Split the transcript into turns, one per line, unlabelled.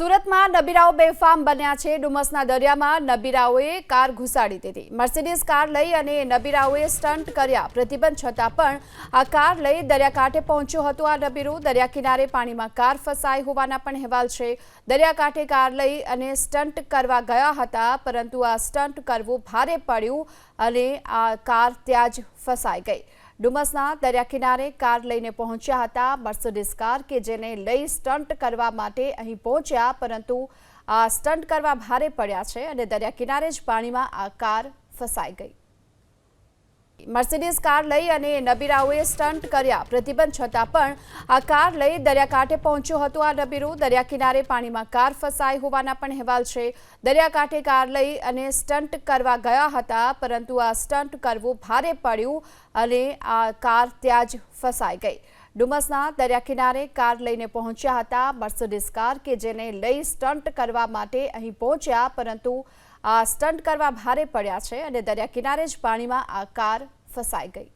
સુરતમાં નબીરાઓ બેફામ બન્યા છે. ડુમસના દરિયામાં નબીરાઓએ કાર ઘુસાડી દીધી. મર્સિડીઝ કાર લઈ અને નબીરાઓએ સ્ટન્ટ કર્યા. પ્રતિબંધ છતાં પણ આ કાર લઈ દરિયાકાંઠે પહોંચ્યું હતું. આ નબીરું દરિયા કિનારે પાણીમાં કાર ફસાઈ હોવાના પણ અહેવાલ છે. દરિયાકાંઠે કાર લઈ અને સ્ટન્ટ કરવા ગયા હતા, પરંતુ આ સ્ટન્ટ કરવું ભારે પડ્યું અને આ કાર ત્યાં જ ફસાઈ ગઈ. ડુમસના દરિયા કિનારે કાર લઈને પહોંચ્યા હતા મર્સિડીઝ કાર કે જેને લઈ સ્ટન્ટ કરવા માટે અહીં પહોંચ્યા, પરંતુ આ સ્ટન્ટ કરવા ભારે પડ્યા છે અને દરિયા કિનારે જ પાણીમાં આ કાર ફસાઈ ગઈ. મર્સિડીઝ કાર લઈ અને નબીરાઓએ સ્ટન્ટ કર્યા. પ્રતિબંધ છતાં પણ આ કાર લઈ દરિયાકાંઠે પહોંચ્યો હતો. આ નબીરું દરિયા કિનારે પાણીમાં કાર ફસાઈ હોવાના પણ અહેવાલ છે. દરિયાકાંઠે કાર લઈ અને સ્ટન્ટ કરવા ગયા હતા, પરંતુ આ સ્ટન્ટ કરવું ભારે પડ્યું અને આ કાર ત્યાં જ ફસાઈ ગઈ. ડુમસના દરિયા કિનારે કાર લઈને પહોંચ્યા હતા મર્સિડીઝ કાર કે જેને લઈ સ્ટન્ટ કરવા માટે અહીં પહોંચ્યા, પરંતુ આ સ્ટન્ટ કરવા ભારે પડ્યા છે અને દરિયા કિનારે જ પાણીમાં આ કાર ફસાઈ ગઈ.